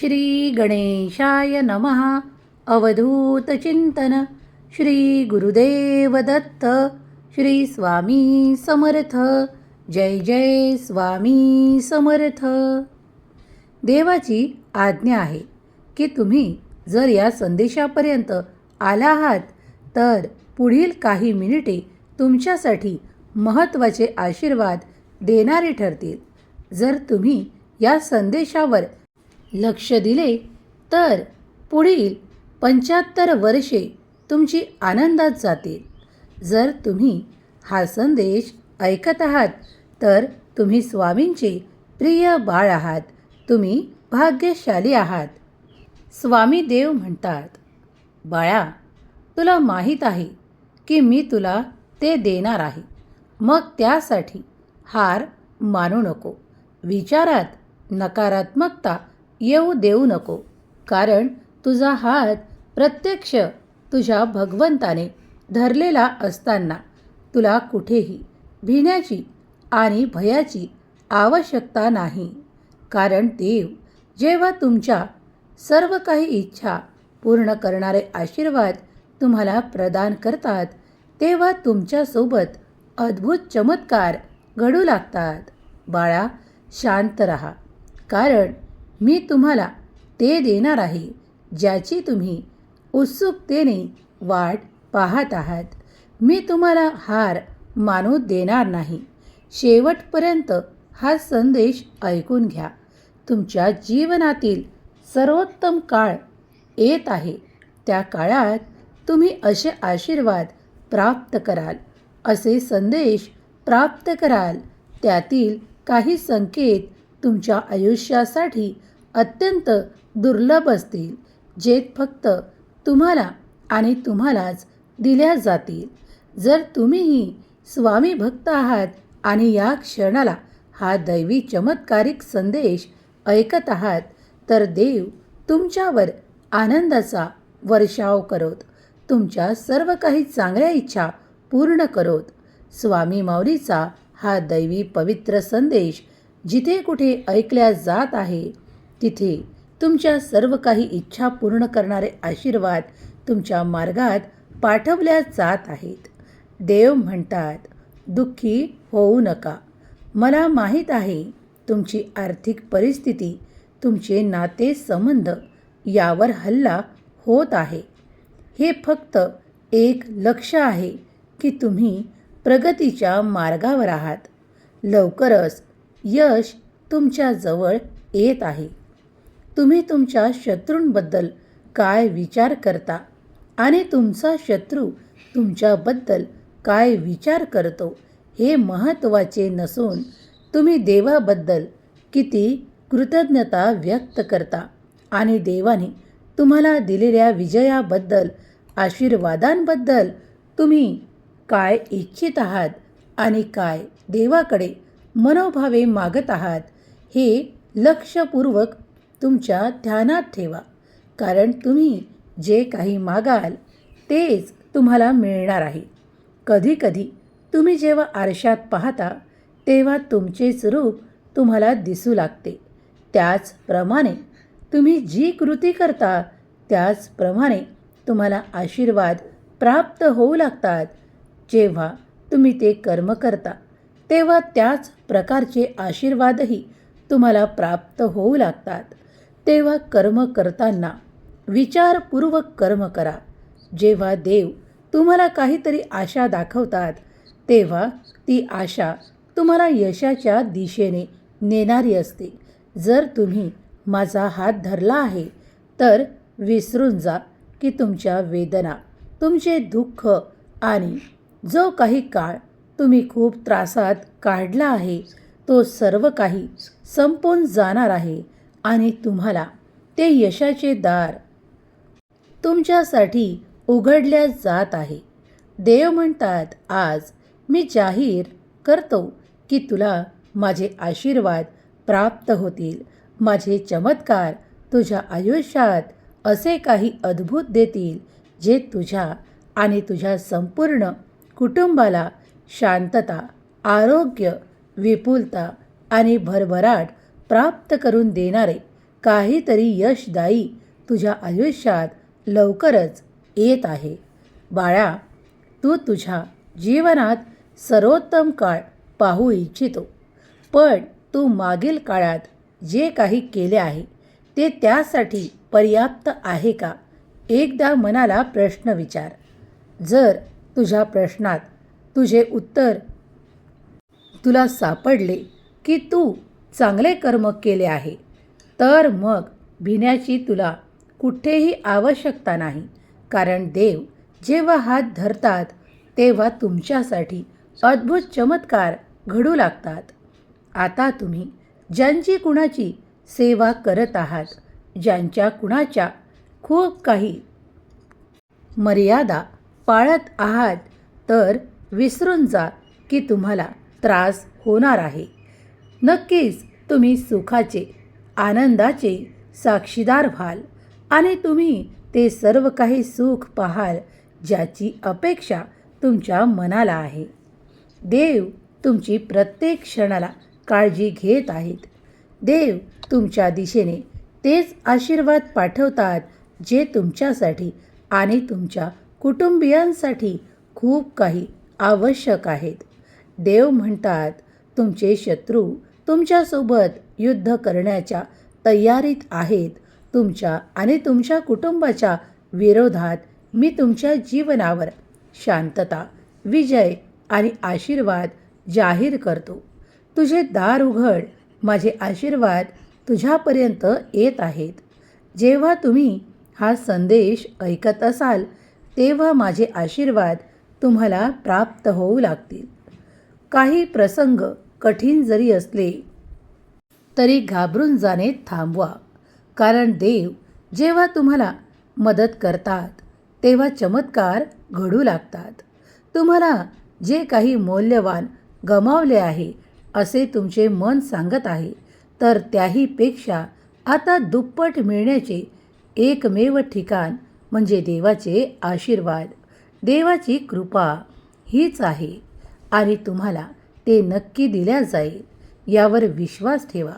श्री गणेशाय नमः अवधूतचिंतन श्री गुरुदेव दत्त श्री स्वामी समर्थ। जय जय स्वामी समर्थ। देवाची आज्ञा आहे की तुम्ही जर या संदेशापर्यंत आला आहात तर पुढील काही मिनिटे तुमच्यासाठी महत्त्वाचे आशीर्वाद देणारे ठरतील. जर तुम्ही या संदेशावर लक्ष दिले तर पुढील पंच्याहत्तर वर्षे तुमची आनंदात जातील. जर तुम्ही हा संदेश ऐकत आहात तर तुम्ही स्वामींचे प्रिय बाळ आहात. तुम्ही भाग्यशाली आहात. स्वामी देव म्हणतात बाळा तुला माहीत आहे की मी तुला ते देणार आहे. मग त्यासाठी हार मानू नको. विचारात नकारात्मकता येऊ देऊ नको. कारण तुझा हात प्रत्यक्ष तुझ्या भगवंताने धरलेला असताना तुला कुठेही भिण्याची आणि भयाची आवश्यकता नाही. कारण देव जेव्हा तुमच्या सर्व काही इच्छा पूर्ण करणारे आशीर्वाद तुम्हाला प्रदान करतात तेव्हा तुमच्यासोबत अद्भुत चमत्कार घडू लागतात. बाळा शांत रहा. कारण मी तुम्हाला ते देणार आहे ज्याची तुम्ही उत्सुकतेने वाट पाहत आहात. मी तुम्हाला हार मानू देणार नाही. शेवटपर्यंत हा संदेश ऐकून घ्या. तुमच्या जीवनातील सर्वोत्तम काळ येत आहे. त्या काळात तुम्ही असे आशीर्वाद प्राप्त कराल असे संदेश प्राप्त कराल. त्यातील काही संकेत तुमच्या आयुष्यासाठी अत्यंत दुर्लभ असतील. जे फक्त तुम्हाला आणि तुम्हालाच दिल्या जातील. जर तुम्हीही स्वामी भक्त आहात आणि या क्षणाला हा दैवी चमत्कारिक संदेश ऐकत आहात तर देव तुमच्यावर आनंदाचा वर्षाव करोत तुमच्या सर्व काही चांगल्या इच्छा पूर्ण करोत स्वामी माऊलीचा हा दैवी पवित्र संदेश जिथे कुठे ऐकल्या जात आहे तिथे तुमच्या सर्व काही इच्छा पूर्ण करणारे आशीर्वाद तुमच्या मार्गात पाठवल्या जात आहेत. देव म्हणतात दुःखी होऊ नका. मला माहीत आहे तुमची आर्थिक परिस्थिती तुमचे नाते संबंध यावर हल्ला होत आहे. हे फक्त एक लक्ष आहे की तुम्ही प्रगतीच्या मार्गावर आहात. लवकरच यश तुमच्या जवळ येत आहे. तुम्ही तुमच्या शत्रूंबद्दल काय विचार करता आणि तुमचा शत्रू तुमच्याबद्दल काय विचार करतो हे महत्त्वाचे नसून तुम्ही देवाबद्दल किती कृतज्ञता व्यक्त करता आणि देवाने तुम्हाला दिलेल्या विजयाबद्दल आशीर्वादांबद्दल तुम्ही काय इच्छित आहात आणि काय देवाकडे मनोभावे मागत आहात हे लक्षपूर्वक तुमच्या ध्यानात ठेवा. कारण तुम्ही जे काही मागाल तेच तुम्हाला मिळणार आहे. कधीकधी तुम्ही जेव्हा आरशात पाहता तेव्हा तुमचेच रूप तुम्हाला दिसू लागते. त्याचप्रमाणे तुम्ही जी कृती करता त्याचप्रमाणे तुम्हाला आशीर्वाद प्राप्त होऊ लागतात. जेव्हा तुम्ही ते कर्म करता तेव्हा त्याच प्रकारचे आशीर्वादही तुम्हाला प्राप्त होऊ लागतात. तेव्हा कर्म करताना विचारपूर्वक कर्म करा. जेव्हा देव तुम्हाला काहीतरी आशा दाखवतात तेव्हा ती आशा तुम्हाला यशाच्या दिशेने नेणारी असते. जर तुम्ही माझा हात धरला आहे तर विसरून जा की तुमच्या वेदना तुमचे दुःख आणि जो काही काळ तुम्ही खूप त्रासात काढला आहे. तो सर्व काही संपून जाणार आहे आणि तुम्हाला ते यशाचे दार तुमच्यासाठी उघडल्या जात आहे. देव म्हणतात आज मी जाहीर करतो की तुला माझे आशीर्वाद प्राप्त होतील. माझे चमत्कार तुझ्या आयुष्यात असे काही अद्भुत देतील जे तुझ्या आणि तुझ्या संपूर्ण कुटुंबाला शांतता आरोग्य विपुलता आणि भरभराट प्राप्त करून देणारे काहीतरी यशदायी तुझ्या आयुष्यात लवकरच येत आहे. बाळा तू तुझ्या जीवनात सर्वोत्तम काळ पाहू इच्छितो पण तू मागील काळात जे काही केले आहे ते त्यासाठी पर्याप्त आहे का? एकदा मनाला प्रश्न विचार. जर तुझ्या प्रश्नात तुझे उत्तर. तुला सापडले की तू चांगले कर्म केले आहे. तर मग भिण्याची तुला कुठेही आवश्यकता नाही. कारण देव जेव्हा हात धरतात तेव्हा तुमच्यासाठी अद्भुत चमत्कार घडू लागतात. आता तुम्ही ज्यांची कुणाची सेवा करत आहात ज्यांच्या कुणाच्या खूप काही मर्यादा पाळत आहात तर विसरून जा की तुम्हाला त्रास होणार आहे. नक्कीच तुम्ही सुखाचे आनंदाचे साक्षीदार व्हाल आणि तुम्ही ते सर्व काही सुख पाहाल ज्याची अपेक्षा तुमच्या मनाला आहे. देव तुमची प्रत्येक क्षणाला काळजी घेत आहेत. देव तुमच्या दिशेने तेच आशीर्वाद पाठवतात जे तुमच्यासाठी आणि तुमच्या कुटुंबियांसाठी खूप काही आवश्यक आहेत. देव म्हणतात तुमचे शत्रू तुमच्यासोबत युद्ध करण्याच्या तयारीत आहेत. तुमच्या आणि तुमच्या कुटुंबाच्या विरोधात मी तुमच्या जीवनावर शांतता विजय आणि आशीर्वाद जाहीर करतो. तुझे दार उघड माझे आशीर्वाद तुझ्यापर्यंत येत आहेत. जेव्हा तुम्ही हा संदेश ऐकत असाल तेव्हा माझे आशीर्वाद तुम्हाला प्राप्त होऊ लागतील. काही प्रसंग कठीण जरी असले तरी घाबरून जाणे थांबवा. कारण देव जेव्हा तुम्हाला मदत करतात तेव्हा चमत्कार घडू लागतात. तुम्हाला जे काही मौल्यवान गमावले आहे असे तुमचे मन सांगत आहे तर त्याहीपेक्षा आता दुप्पट मिळण्याचे एकमेव ठिकाण म्हणजे देवाचे आशीर्वाद. देवाची कृपा हीच आहे आणि तुम्हाला ते नक्की दिल्या जाईल यावर विश्वास ठेवा.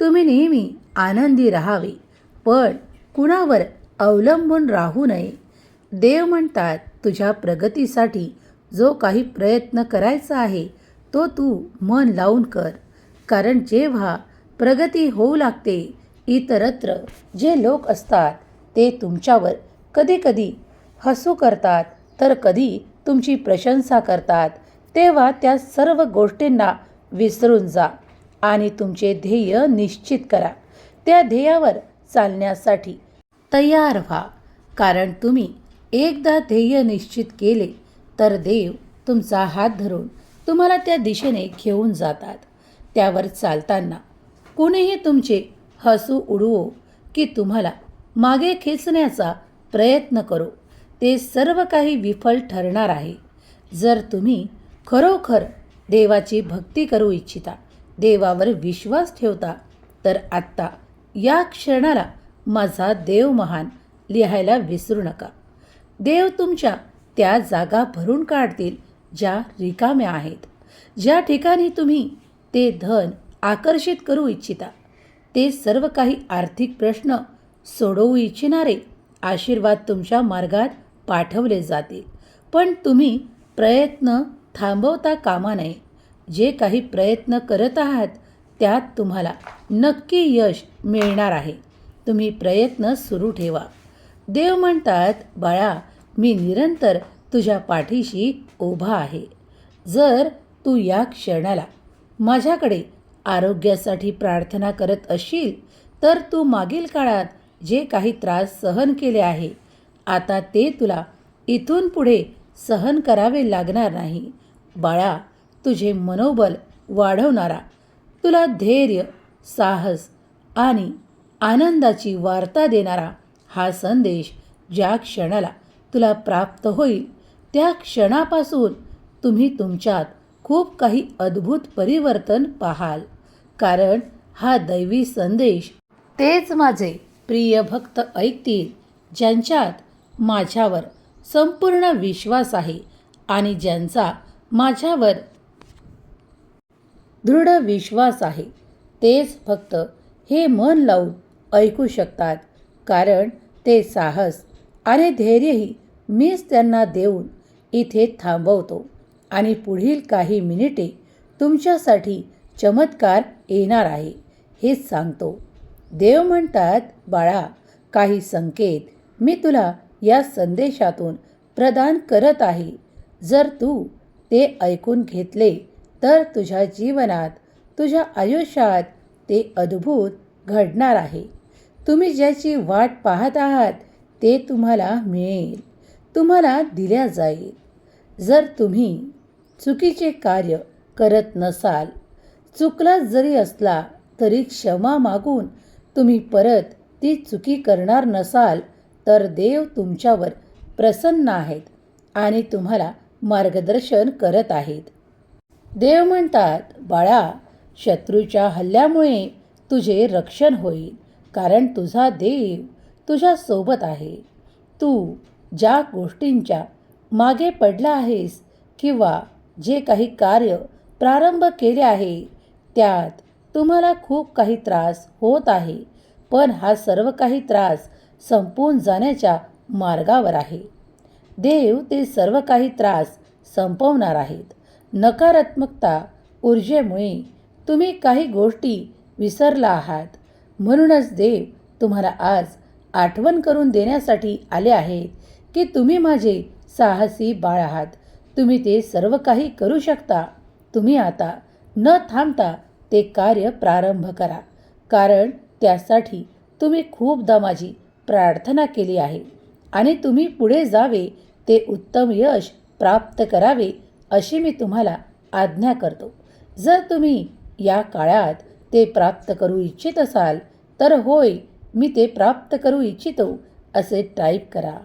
तुम्ही नेहमी आनंदी राहावे पण कुणावर अवलंबून राहू नये. देव म्हणतात तुझ्या प्रगतीसाठी जो काही प्रयत्न करायचा आहे तो तू मन लावून कर. कारण जेव्हा प्रगती होऊ लागते इतरत्र जे लोक असतात ते तुमच्यावर कधीकधी हसू करतात तर कधी तुमची प्रशंसा करतात तेव्हा त्या सर्व गोष्टींना विसरून जा आणि तुमचे ध्येय निश्चित करा. त्या ध्येयावर चालण्यासाठी तयार व्हा. कारण तुम्ही एकदा ध्येय निश्चित केले तर देव तुमचा हात धरून तुम्हाला त्या दिशेने घेऊन जातात. त्यावर चालताना कुणीही तुमचे हसू उडवो की तुम्हाला मागे खेचण्याचा प्रयत्न करो. ते सर्व काही विफल ठरणार आहे. जर तुम्ही खरोखर देवाची भक्ती करू इच्छिता देवावर विश्वास ठेवता तर आत्ता या क्षणाला माझा देव महान लिहायला विसरू नका. देव तुमच्या त्या जागा भरून काढतील ज्या रिकाम्या आहेत. ज्या ठिकाणी तुम्ही ते धन आकर्षित करू इच्छिता ते सर्व काही आर्थिक प्रश्न सोडवू इच्छिणारे आशीर्वाद तुमच्या मार्गात पाठवले जातील. पण तुम्ही प्रयत्न थांबवता कामा नये. जे काही प्रयत्न करत आहात त्यात तुम्हाला नक्की यश मिळणार आहे. तुम्ही प्रयत्न सुरू ठेवा. देव म्हणतात बाळा मी निरंतर तुझ्या पाठीशी उभा आहे. जर तू या क्षणाला माझ्याकडे आरोग्यासाठी प्रार्थना करत असशील तर तू मागील काळात जे काही त्रास सहन केले आहे आता ते तुला इथून पुढे सहन करावे लागणार नाही. बाळा तुझे मनोबल वाढवणारा तुला धैर्य साहस आणि आनंदाची वार्ता देणारा हा संदेश ज्या क्षणाला तुला प्राप्त होईल त्या क्षणापासून तुम्ही तुमच्यात खूप काही अद्भुत परिवर्तन पाहाल. कारण हा दैवी संदेश तेच माझे प्रिय भक्त ऐकतील ज्यांच्यात माझ्यावर संपूर्ण विश्वास आहे आणि ज्यांचा माझ्यावर दृढ विश्वास आहे तेच फक्त हे मन लावून ऐकू शकतात. कारण ते साहस आणि धैर्यही मीच त्यांना देऊन इथे थांबवतो. आणि पुढील काही मिनिटे तुमच्यासाठी चमत्कार येणार आहे हेच सांगतो. देव म्हणतात बाळा काही संकेत मी तुला या संदेशातून प्रदान करत आहे. जर तू ते ऐकून घेतले तर तुझ्या जीवनात तुझ्या आयुष्यात ते अद्भुत घडणार आहे. तुम्ही ज्याची वाट पाहत आहात ते तुम्हाला मिळेल. तुम्हाला दिल्या जाईल. जर तुम्ही चुकीचे कार्य करत नसाल चुकला जरी असला तरी क्षमा मागून तुम्ही परत ती चुकी करणार नसाल तर देव तुमच्यावर प्रसन्न आहेत आणि तुम्हाला मार्गदर्शन करत आहेत. देव म्हणतात बाळा शत्रूच्या हल्ल्यामुळे तुझे रक्षण होईल कारण तुझा देव तुझ्यासोबत आहे. तू ज्या गोष्टींच्या मागे पडला आहेस किंवा जे काही कार्य प्रारंभ केले आहे त्यात तुम्हाला खूप काही त्रास होत आहे पण हा सर्व काही त्रास संपून जाण्याच्या मार्गावर आहे. देव ते सर्व काही त्रास संपवणार आहेत. नकारात्मकता ऊर्जेमुळे तुम्ही काही गोष्टी विसरला आहात. म्हणूनच देव तुम्हाला आज आठवण करून देण्यासाठी आले आहेत की तुम्ही माझे साहसी बाळ आहात. तुम्ही ते सर्व काही करू शकता. तुम्ही आता न थांबता ते कार्य प्रारंभ करा. कारण त्यासाठी तुम्ही खूपदा माझी प्रार्थना केली आहे. आणि तुम्ही पुढे जावे ते उत्तम यश प्राप्त करावे अशी मी तुम्हाला आज्ञा करतो. जर तुम्ही या काळात ते प्राप्त करू इच्छित असाल तर होय मी ते प्राप्त करू इच्छितो असे टाईप करा.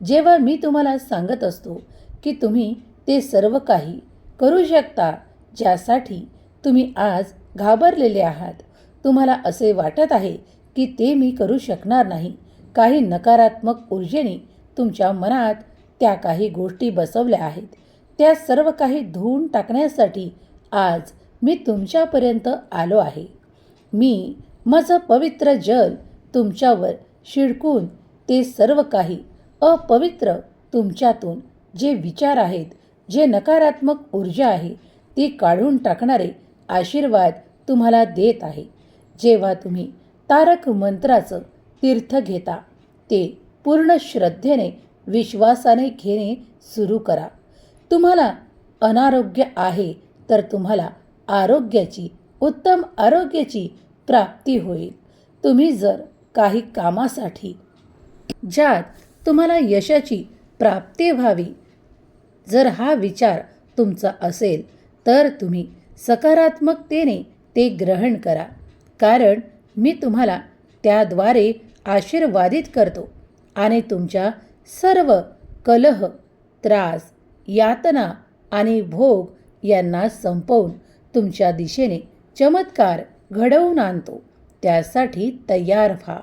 जेव्हा मी तुम्हाला सांगत असतो की तुम्ही ते सर्व काही करू शकता ज्यासाठी तुम्ही आज घाबरलेले आहात तुम्हाला असे वाटत आहे की ते मी करू शकणार नाही काही नकारात्मक ऊर्जेने तुमच्या मनात त्या काही गोष्टी बसवल्या आहेत. त्या सर्व काही धुवून टाकण्यासाठी आज मी तुमच्यापर्यंत आलो आहे. मी माझं पवित्र जल तुमच्यावर शिडकून ते सर्व काही अपवित्र तुमच्यातून जे विचार आहेत जे नकारात्मक ऊर्जा आहे ती काढून टाकणारे आशीर्वाद तुम्हाला देत आहे. जेव्हा तुम्ही तारक मंत्राचं तीर्थ घेता ते पूर्ण श्रद्धेने विश्वासाने घेणे सुरू करा. तुम्हाला अनारोग्य आहे तर तुम्हाला आरोग्याची उत्तम आरोग्याची प्राप्ती होईल. तुम्ही जर काही कामासाठी ज्यात तुम्हाला यशाची प्राप्ती व्हावी जर हा विचार तुमचा असेल तर तुम्ही सकारात्मकतेने ते ग्रहण करा. कारण मी तुम्हाला त्याद्वारे आशीर्वादित करतो आणि तुमच्या सर्व कलह त्रास यातना आणि भोग यांना संपवून तुमच्या दिशेने चमत्कार घडवून आणतो. त्यासाठी तयार व्हा.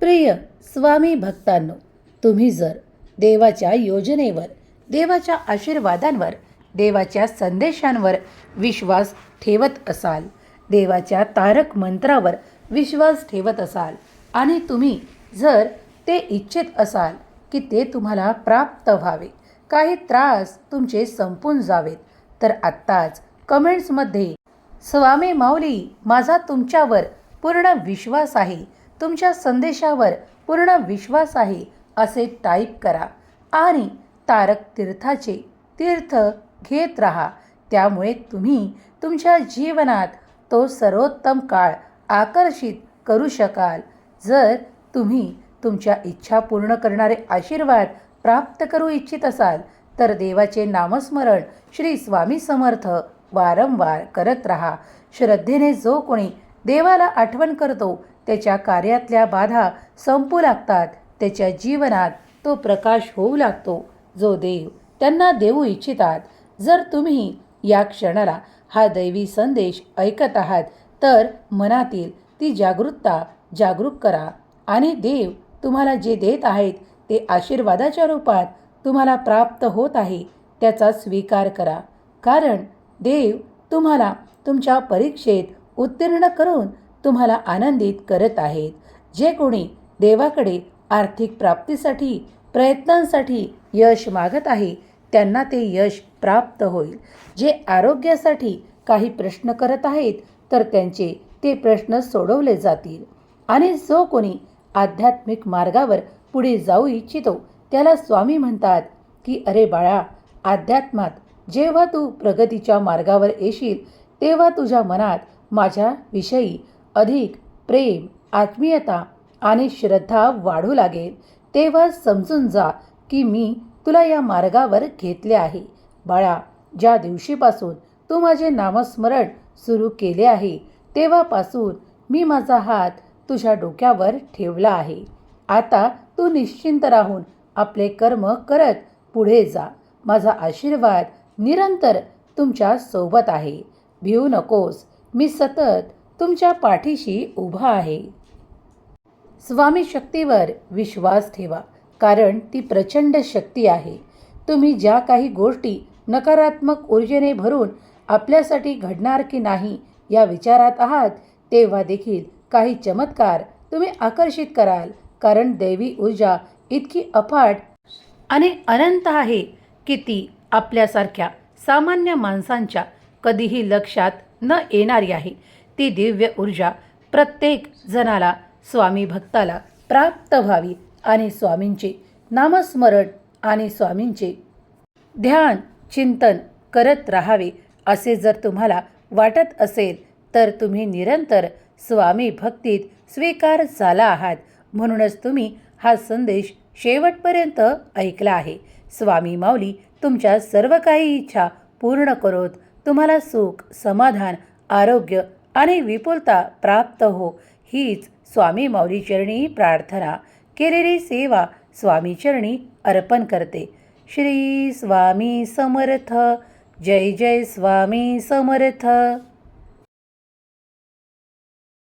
प्रिय स्वामी भक्तांनो तुम्ही जर देवाच्या योजनेवर देवाच्या आशीर्वादांवर देवाच्या संदेशांवर विश्वास ठेवत असाल देवाच्या तारक मंत्रावर विश्वास ठेवत असाल आणि तुम्ही जर ते इच्छित असाल की ते तुम्हाला प्राप्त व्हावे काही त्रास तुमचे संपून जावेत तर आत्ताच कमेंट्समध्ये स्वामी माऊली माझा तुमच्यावर पूर्ण विश्वास आहे तुमच्या संदेशावर पूर्ण विश्वास आहे असे टाईप करा आणि तारक तीर्थाचे तीर्थ घेत राहा. त्यामुळे तुम्ही तुमच्या जीवनात तो सर्वोत्तम काळ आकर्षित करू शकाल. जर तुम्ही तुमच्या इच्छा पूर्ण करणारे आशीर्वाद प्राप्त करू इच्छित असाल तर देवाचे नामस्मरण श्री स्वामी समर्थ वारंवार करत राहा. श्रद्धेने जो कोणी देवाला आठवण करतो त्याच्या कार्यातल्या बाधा संपू लागतात त्याच्या जीवनात तो प्रकाश होऊ लागतो जो देव त्यांना देऊ इच्छितात. जर तुम्ही या क्षणाला हा दैवी संदेश ऐकत आहात तर मनातील ती जागरूकता जागरूक करा आणि देव तुम्हाला जे देत आहेत ते आशीर्वादाच्या रूपात तुम्हाला प्राप्त होत आहे त्याचा स्वीकार करा. कारण देव तुम्हाला तुमच्या परीक्षेत उत्तीर्ण करून तुम्हाला आनंदित करत आहेत. जे कोणी देवाकडे आर्थिक प्राप्तीसाठी प्रयत्नांसाठी यश मागत आहे त्यांना ते यश प्राप्त होईल. जे आरोग्यासाठी काही प्रश्न करत आहेत तर त्यांचे ते प्रश्न सोडवले जातील. आणि जो कोणी आध्यात्मिक मार्गावर पुढे जाऊ इच्छितो त्याला स्वामी म्हणतात की अरे बाळा अध्यात्मात जेव्हा तू प्रगतीच्या मार्गावर येशील तेव्हा तुझ्या मनात माझ्याविषयी अधिक प्रेम आत्मीयता आणि श्रद्धा वाढू लागेल. तेव्हा समजून जा की मी तुला या मार्गावर घेतले आहे. बाळा ज्या दिवशीपासून तू माझे नामस्मरण सुरू केले आहे तेव्हापासून मी माझा हात तुझ्या डोक्यावर ठेवला आहे. आता तू निश्चिंत राहून आपले कर्म करत पुढे जा. माझा आशीर्वाद निरंतर तुमच्यासोबत आहे. भिवू नकोस. मी सतत तुमच्या पाठीशी उभा आहे. स्वामी शक्तीवर विश्वास ठेवा कारण ती प्रचंड शक्ती आहे. तुम्ही ज्या काही गोष्टी नकारात्मक ऊर्जेने भरून आपल्यासाठी घडणार की नाही या विचारात आहात तेव्हा देखील काही चमत्कार तुम्ही आकर्षित कराल. कारण दैवी ऊर्जा इतकी अफाट आणि अनंत आहे की ती आपल्यासारख्या सामान्य माणसांच्या कधीही लक्षात न येणारी आहे. ती दिव्य ऊर्जा प्रत्येक जणाला स्वामी भक्ताला प्राप्त व्हावी आणि स्वामींचे नामस्मरण आणि स्वामींचे ध्यान चिंतन करत राहावे असे जर तुम्हाला वाटत असेल तर तुम्ही निरंतर स्वामी भक्तीत स्वीकार झाला आहात. म्हणूनच तुम्ही हा संदेश शेवटपर्यंत ऐकला आहे. स्वामी माऊली तुमच्या सर्व काही इच्छा पूर्ण करोत. तुम्हाला सुख समाधान आरोग्य आणि विपुलता प्राप्त हो. हीच स्वामी माऊली चरणी प्रार्थना. केलेली सेवा स्वामी चरणी अर्पण करते. श्री स्वामी समर्थ. जय जय स्वामी समर्थ.